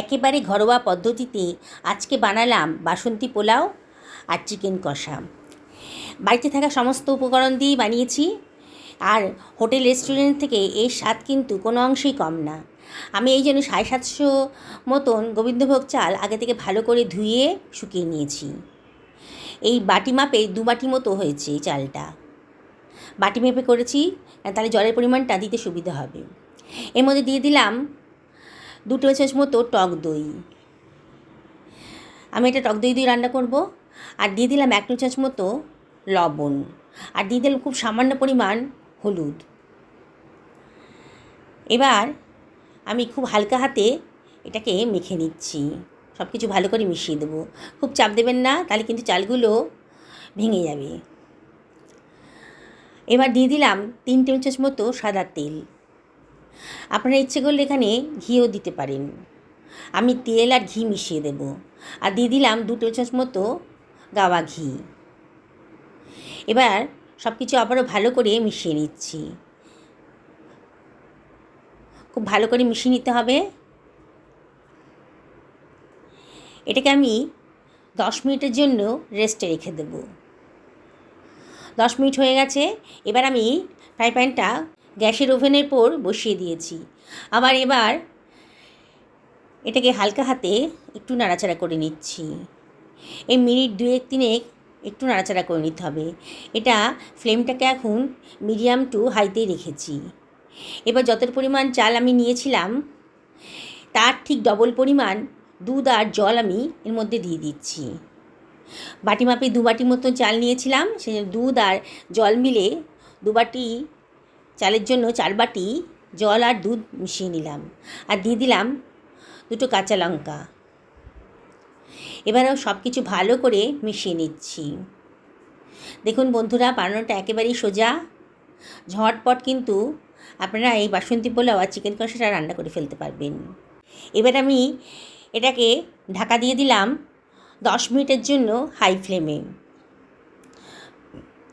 একেবারে ঘরোয়া পদ্ধতিতে আজকে বানালাম বাসন্তী পোলাও আর চিকেন কষা। বাড়িতে থাকা সমস্ত উপকরণ দিয়েই বানিয়েছি। আর হোটেল, রেস্টুরেন্ট থেকে এর স্বাদ কিন্তু কোনো অংশেই কম না। আমি এই জন্য সাড়ে সাতশো মতন গোবিন্দভোগ চাল আগে থেকে ভালো করে ধুয়ে শুকিয়ে নিয়েছি। এই বাটি মাপে দু বাটি মতো হয়েছে চালটা। বাটি মেপে করেছি, তাহলে জলের পরিমাণটা দিতে সুবিধা হবে। এর মধ্যে দিয়ে দিলাম দু টেবিল চামচ মতো টক দই। আমি এটা টক দই দিয়ে রান্না করব। আর দিয়ে দিলাম এক টেবিল চামচ মতো লবণ। আর দিয়ে দিলাম খুব সামান্য পরিমাণ হলুদ। এবার আমি খুব হালকা হাতে এটাকে মেখে নিচ্ছি। সব কিছু ভালো করে মিশিয়ে দেবো। খুব চাপ দেবেন না, তাহলে কিন্তু চালগুলো ভেঙে যাবে। এবার দিয়ে দিলাম তিন চামচ মতো সাদা তেল। আপনারা ইচ্ছে করলে এখানে ঘিও দিতে পারেন। আমি তেল আর ঘি মিশিয়ে দেব। আর দিয়ে দিলাম দু টেবিল চামচ মতো গাওয়া ঘি। এবার সব কিছু আবারও ভালো করে মিশিয়ে নিচ্ছি। খুব ভালো করে মিশিয়ে নিতে হবে। এটাকে আমি দশ মিনিটের জন্য রেস্টে রেখে দেব। দশ মিনিট হয়ে গেছে। এবার আমি ফ্রাই প্যানটা গ্যাসের ওভেনের পর বসিয়ে দিয়েছি। আবার এবার এটাকে হালকা হাতে একটু নাড়াচাড়া করে নিচ্ছি। এই মিনিট দুয়েক তিনেক একটু নাড়াচাড়া করে নিতে হবে। এটা ফ্লেমটাকে এখন মিডিয়াম টু হাইতেই রেখেছি। এবার যত পরিমাণ চাল আমি নিয়েছিলাম, তার ঠিক ডবল পরিমাণ দুধ আর জল আমি এর মধ্যে দিয়ে দিচ্ছি। বাটি মাপে দু বাটি মতো চাল নিয়েছিলাম সে দুধ আর জল মিলে দু বাটি চালের জন্য চার বাটি জল আর দুধ মিশিয়ে নিলাম আর দিয়ে দিলাম দুটো কাঁচা লঙ্কা। এবারেও সব কিছু ভালো করে মিশিয়ে নিচ্ছি। দেখুন বন্ধুরা, বানানোটা একেবারেই সোজা। ঝটপট কিন্তু আপনারা এই বাসন্তী পোলাও আর চিকেন কষাটা রান্না করে ফেলতে পারবেন। এবার আমি এটাকে ঢাকা দিয়ে দিলাম দশ মিনিটের জন্য হাই ফ্লেমে।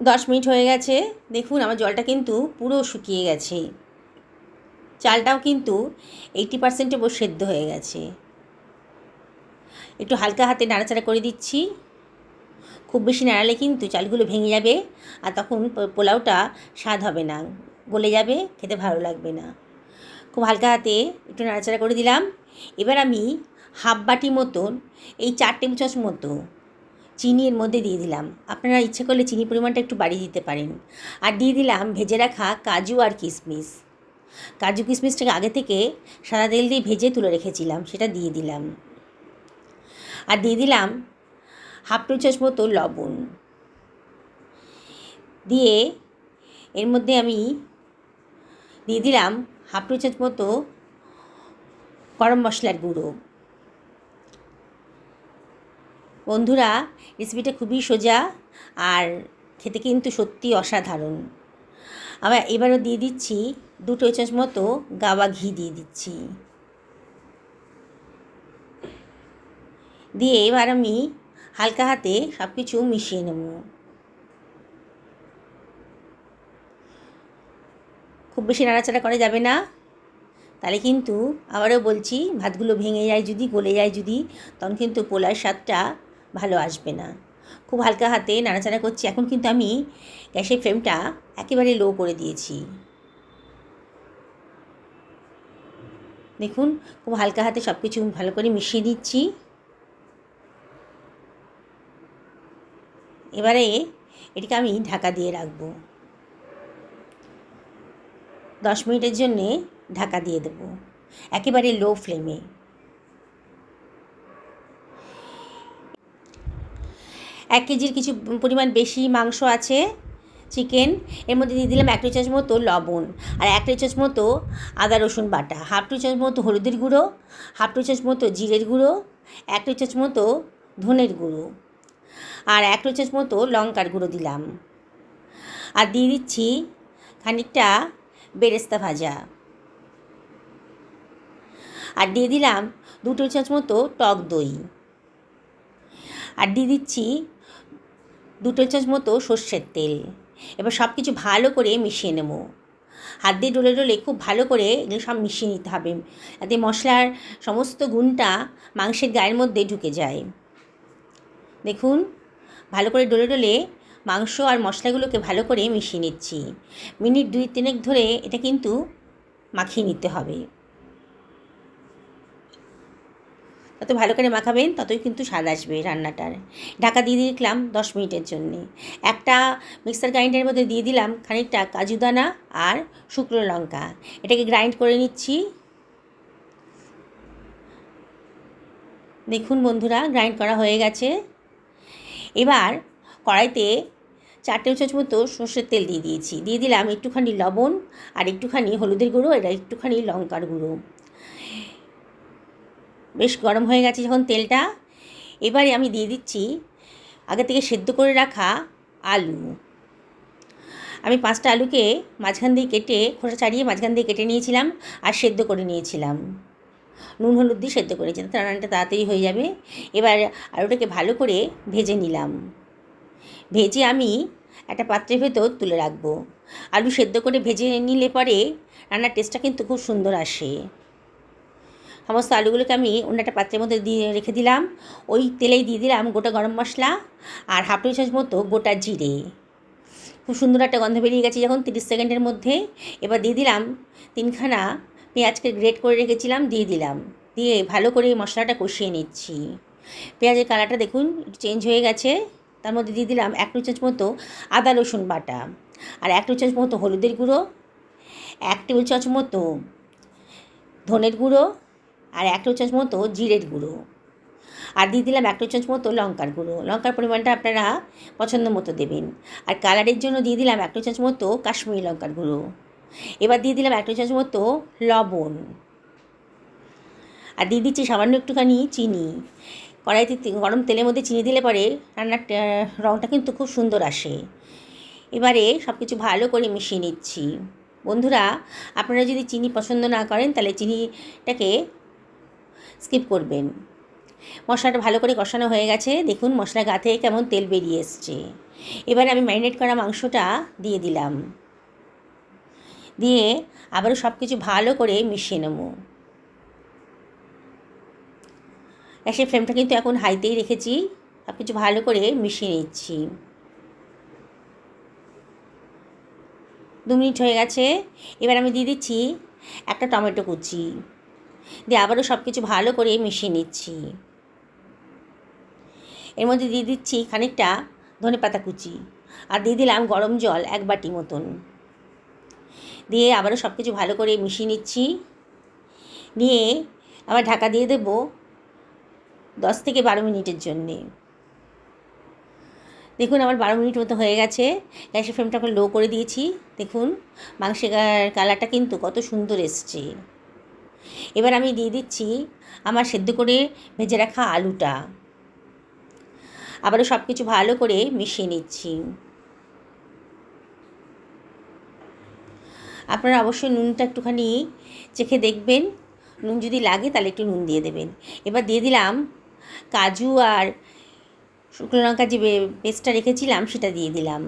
দশ মিনিট হয়ে গেছে। দেখুন, আমার জলটা কিন্তু পুরো শুকিয়ে গেছে। চালটাও কিন্তু এইটি পার্সেন্টে বসে সেদ্ধ হয়ে গেছে। একটু হালকা হাতে নাড়াচাড়া করে দিচ্ছি। খুব বেশি নাড়ালে কিন্তু চালগুলো ভেঙে যাবে আর তখন পোলাওটা স্বাদ হবে না, গলে যাবে, খেতে ভালো লাগবে না। খুব হালকা হাতে একটু নাড়াচাড়া করে দিলাম। এবার আমি হাফ বাটি মতন, এই চার টেবিল চামচ মতো চিনি এর মধ্যে দিয়ে দিলাম। আপনারা ইচ্ছে করলে চিনি পরিমাণটা একটু বাড়িয়ে দিতে পারেন। আর দিয়ে দিলাম ভেজে রাখা কাজু আর কিশমিশ কাজু কিশমিশটাকে আগে থেকে সাদা তেল দিয়ে ভেজে তুলে রেখেছিলাম, সেটা দিয়ে দিলাম। আর দিয়ে দিলাম হাফ টেবিল চামচ মতো লবণ। দিয়ে এর মধ্যে আমি দিয়ে দিলাম হাফ টেবিল চামচ মতো গরম মশলার গুঁড়ো। বন্ধুরা রেসিপিটা খুবই সোজা আর খেতে কিন্তু সত্যি অসাধারণ। আবার এবারও দিয়ে দিচ্ছি দুটো চামচ মতো গাওয়া ঘি দিয়ে দিচ্ছি। দিয়ে এবার আমি হালকা হাতে সব কিছু মিশিয়ে নেব। খুব বেশি নাড়াচাড়া করা যাবে না। তাহলে কিন্তু আবারও বলছি, ভাতগুলো ভেঙে যায় যদি, গলে যায় যদি, তখন কিন্তু পোলার স্বাদটা ভালো আসবে না। খুব হালকা হাতে নাড়াচাড়া করছি। এখন কিন্তু আমি গ্যাসের ফ্লেমটা একেবারে লো করে দিয়েছি। দেখুন, খুব হালকা হাতে সব কিছু ভালো করে মিশিয়ে দিচ্ছি এবারে এটিকে আমি ঢাকা দিয়ে রাখব। দশ মিনিটের জন্যে ঢাকা দিয়ে দেব। একেবারে লো ফ্লেমে এক কেজির কিছু পরিমাণ বেশি মাংস আছে, চিকেন। এর মধ্যে দিয়ে দিলাম এক টি চামচ মতো লবণ আর এক টি চামচ মতো আদা, রসুন বাটা। হাফ টি চামচ মতো হলুদের গুঁড়ো, হাফ টি চামচ মতো জিরের গুঁড়ো, এক টি চামচ মতো ধনের গুঁড়ো আর এক টি চামচ মতো লঙ্কার গুঁড়ো দিলাম। আর দিয়ে দিচ্ছি খানিকটা বেরেস্তা ভাজা। আর দিয়ে দিলাম দু টেবিল চামচ মতো টক দই। আর দিয়ে দিচ্ছি দু টেবিল চামচ মতো সর্ষের তেল। এবার সব কিছু ভালো করে মিশিয়ে নেব। হাত দিয়ে ডলে ডলে খুব ভালো করে এগুলো সব মিশিয়ে নিতে হবে। যাতে মশলার সমস্ত গুণটা মাংসের গায়ের মধ্যে ঢুকে যায়। দেখুন, ভালো করে ডলে ডলে মাংস আর মশলাগুলোকে ভালো করে মিশিয়ে নিচ্ছি। মিনিট দুই তিনেক ধরে এটা কিন্তু মাখিয়ে নিতে হবে। তত ভালো করে মাখাবেন, ততই কিন্তু স্বাদ আসবে রান্নাটার। ঢাকা দিয়ে দিলাম দশ মিনিটের জন্যে। একটা মিক্সার গ্রাইন্ডারের মধ্যে দিয়ে দিলাম খানিকটা কাজু দানা আর শুকনো লঙ্কা। এটাকে গ্রাইন্ড করে নিচ্ছি। দেখুন বন্ধুরা, গ্রাইন্ড করা হয়ে গেছে। এবার কড়াইতে চার টেবিল চামচ মতো সর্ষের তেল দিয়ে দিয়েছি। দিয়ে দিলাম একটুখানি লবণ আর একটুখানি হলুদের গুঁড়ো আর একটুখানি লঙ্কার গুঁড়ো। বেশ গরম হয়ে গেছে যখন তেলটা। এবারে আমি দিয়ে দিচ্ছি আগে থেকে সেদ্ধ করে রাখা আলু। আমি পাঁচটা আলুকে মাঝখান দিয়ে কেটে, খোসা ছাড়িয়ে মাঝখান দিয়ে কেটে নিয়েছিলাম আর সেদ্ধ করে নিয়েছিলাম। নুন, হলুদ দিয়ে সেদ্ধ করেছিলাম রান্নাটা তাড়াতাড়ি হয়ে যাবে। এবার আলুটাকে ভালো করে ভেজে নিলাম। ভেজে আমি একটা পাত্রের ভেতর তুলে রাখব। আলু সেদ্ধ করে ভেজে নিলে পরে রান্নার টেস্টটা কিন্তু খুব সুন্দর আসে। সমস্ত আলুগুলোকে আমি অন্য একটা পাত্রের মধ্যে দিয়ে রেখে দিলাম। ওই তেলেই দিয়ে দিলাম গোটা গরম মশলা আর হাফ টি চামচ মতো গোটা জিরে। খুব সুন্দর একটা গন্ধ বেরিয়ে গেছে যখন তিরিশ সেকেন্ডের মধ্যে। এবার দিয়ে দিলাম তিনখানা পেঁয়াজকে গ্রেট করে রেখেছিলাম, দিয়ে দিলাম। দিয়ে ভালো করে মশলাটা কষিয়ে নিচ্ছি। পেঁয়াজের কালারটা দেখুন, চেঞ্জ হয়ে গেছে। তার মধ্যে দিয়ে দিলাম এক টু চামচ মতো আদা, রসুন বাটা আর এক টু চামচ মতো হলুদের গুঁড়ো, এক টেবিল চামচ মতো ধনের গুঁড়ো আর এক চামচ মতো জিরের গুঁড়ো। আর দিয়ে দিলাম এক চামচ মতো লঙ্কার গুঁড়ো। লঙ্কার পরিমাণটা আপনারা পছন্দ মতো দেবেন। আর কালারের জন্য দিয়ে দিলাম এক চামচ মতো কাশ্মীরি লঙ্কার গুঁড়ো। এবার দিয়ে দিলাম এক চামচ মতো লবণ। আর দিয়ে দিচ্ছি সামান্য একটুখানি চিনি। কড়াইতে গরম তেলের মধ্যে চিনি দিলে পরে রান্নার রঙটা কিন্তু খুব সুন্দর আসে। এবারে সব কিছু ভালো করে মিশিয়ে নিচ্ছি। বন্ধুরা, আপনারা যদি চিনি পছন্দ না করেন, তাহলে চিনিটাকে স্কিপ করবেন। মশলাটা ভালো করে কষানো হয়ে গেছে। দেখুন মশলা গা কেমন তেল বেরিয়ে এসছে। এবার আমি ম্যারিনেট করা মাংসটা দিয়ে দিলাম। দিয়ে আবারও সব কিছু ভালো করে মিশিয়ে নেব। গ্যাসের ফ্লেমটা কিন্তু এখন হাইতেই রেখেছি। সব কিছু ভালো করে মিশিয়ে নিচ্ছি। দু মিনিট হয়ে গেছে। এবার আমি দিয়ে দিচ্ছি একটা টমেটো কুচি। দিয়ে আবারও সব কিছু ভালো করে মিশিয়ে নিচ্ছি। এর মধ্যে দিয়ে দিচ্ছি খানিকটা ধনে পাতা কুচি আর দিয়ে দিলাম গরম জল এক বাটি মতন। দিয়ে আবারও সব কিছু ভালো করে মিশিয়ে নিচ্ছি। নিয়ে আবার ঢাকা দিয়ে দেব দশ থেকে বারো মিনিটের জন্যে। দেখুন আমার বারো মিনিট মতো হয়ে গেছে। গ্যাসের ফ্লেমটা লো করে দিয়েছি। দেখুন মাংসের কালারটা কিন্তু কত সুন্দর এসছে। এবার আমি দিয়ে দিচ্ছি আমার সেদ্ধ করে ভেজে রাখা আলুটা। আবারও সব কিছু ভালো করে মিশিয়ে নিচ্ছি। আপনারা অবশ্যই নুনটা একটুখানি চেখে দেখবেন। নুন যদি লাগে তাহলে একটু নুন দিয়ে দেবেন। এবার দিয়ে দিলাম কাজু আর শুকনো লঙ্কা যে পেস্টটা রেখেছিলাম সেটা দিয়ে দিলাম।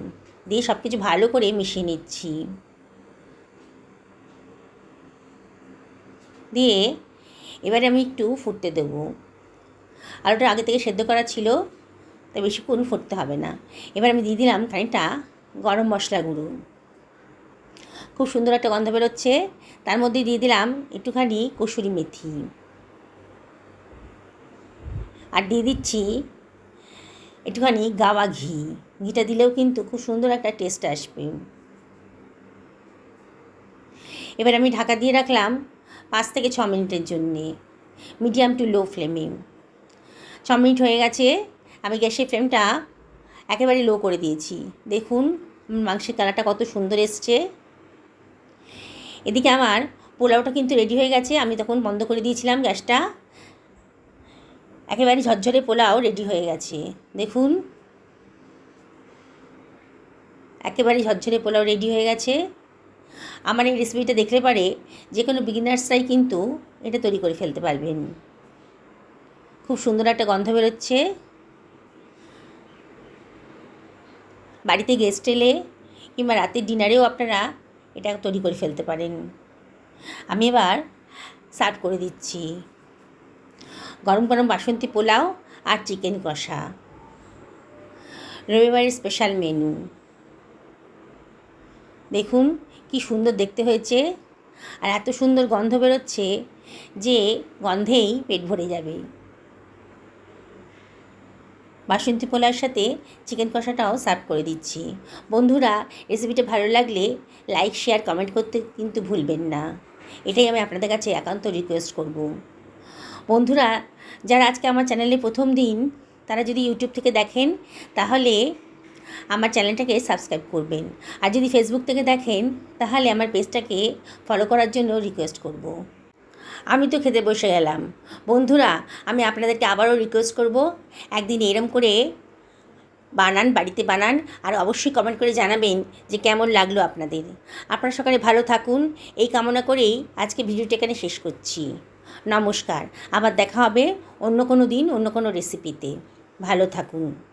দিয়ে সব কিছু ভালো করে মিশিয়ে নিচ্ছি। দিয়ে এবারে আমি একটু ফুটতে দেবো। আলুটা আগে থেকে সেদ্ধ করা ছিল, তাই বেশিক্ষণ ফুটতে হবে না। এবার আমি দিয়ে দিলাম খানিকটা গরম মশলা গুঁড়ো। খুব সুন্দর একটা গন্ধ বেরোচ্ছে। তার মধ্যে দিয়ে দিলাম একটুখানি কসুরি মেথি। আর দিয়ে দিচ্ছি একটুখানি গাওয়া ঘি। ঘিটা দিলেও কিন্তু খুব সুন্দর একটা টেস্ট আসবে। এবার আমি ঢাকা দিয়ে রাখলাম পাঁচ থেকে ছ মিনিটের জন্যে। মিডিয়াম টু লো ফ্লেমে। ছ মিনিট হয়ে গেছে, আমি গ্যাসের ফ্লেমটা একেবারে লো করে দিয়েছি। দেখুন, মাংসের কালারটা কত সুন্দর এসছে। এদিকে আমার পোলাওটা কিন্তু রেডি হয়ে গেছে। আমি তখন বন্ধ করে দিয়েছিলাম গ্যাসটা। একেবারে ঝরঝরে পোলাও রেডি হয়ে গেছে। দেখুন, একেবারে ঝরঝরে পোলাও রেডি হয়ে গেছে। আমার এই রেসিপিটা দেখলে পারে যে কোনো বিগিনার্সরাই কিন্তু এটা তৈরি করে ফেলতে পারবেন। খুব সুন্দর একটা গন্ধ বেরোচ্ছে। বাড়িতে গেস্ট এলে কিংবা রাতের ডিনারেও আপনারা এটা তৈরি করে ফেলতে পারেন। আমি এবার সার্ভ করে দিচ্ছি। গরম গরম বাসন্তী পোলাও আর চিকেন কষা। রবিবারের স্পেশাল মেনু দেখুন কি সুন্দর দেখতে হয়েছে আর এত সুন্দর গন্ধ বেরোচ্ছে যে গন্ধেই পেট ভরে যাবে। বাসন্তী পোলার সাথে চিকেন কষাটাও সার্ভ করে দিচ্ছি। বন্ধুরা রেসিপিটা ভালো লাগলে লাইক শেয়ার কমেন্ট করতে কিন্তু ভুলবেন না। এটাই আমি আপনাদের কাছে একান্ত রিকোয়েস্ট করব। বন্ধুরা, যারা আজকে আমার চ্যানেলে প্রথম দিন, তারা যদি ইউটিউব থেকে দেখেন, তাহলে আমার চ্যানেলটাকে সাবস্ক্রাইব করবেন। আর যদি ফেসবুক থেকে দেখেন, তাহলে আমার পেজটাকে ফলো করার জন্য রিকোয়েস্ট করব। আমি তো খেতে বসে গেলাম। বন্ধুরা, আমি আপনাদেরকে আবারও রিকোয়েস্ট করব। একদিন এরম করে বানান, বাড়িতে বানান, আর অবশ্যই কমেন্ট করে জানাবেন যে কেমন লাগল আপনাদের। আপনারা সকালে ভালো থাকুন। এই কামনা করেই আজকে ভিডিওটা এখানে শেষ করছি। নমস্কার। আবার দেখা হবে অন্য কোনো দিন, অন্য কোনো রেসিপিতে ভালো থাকুন।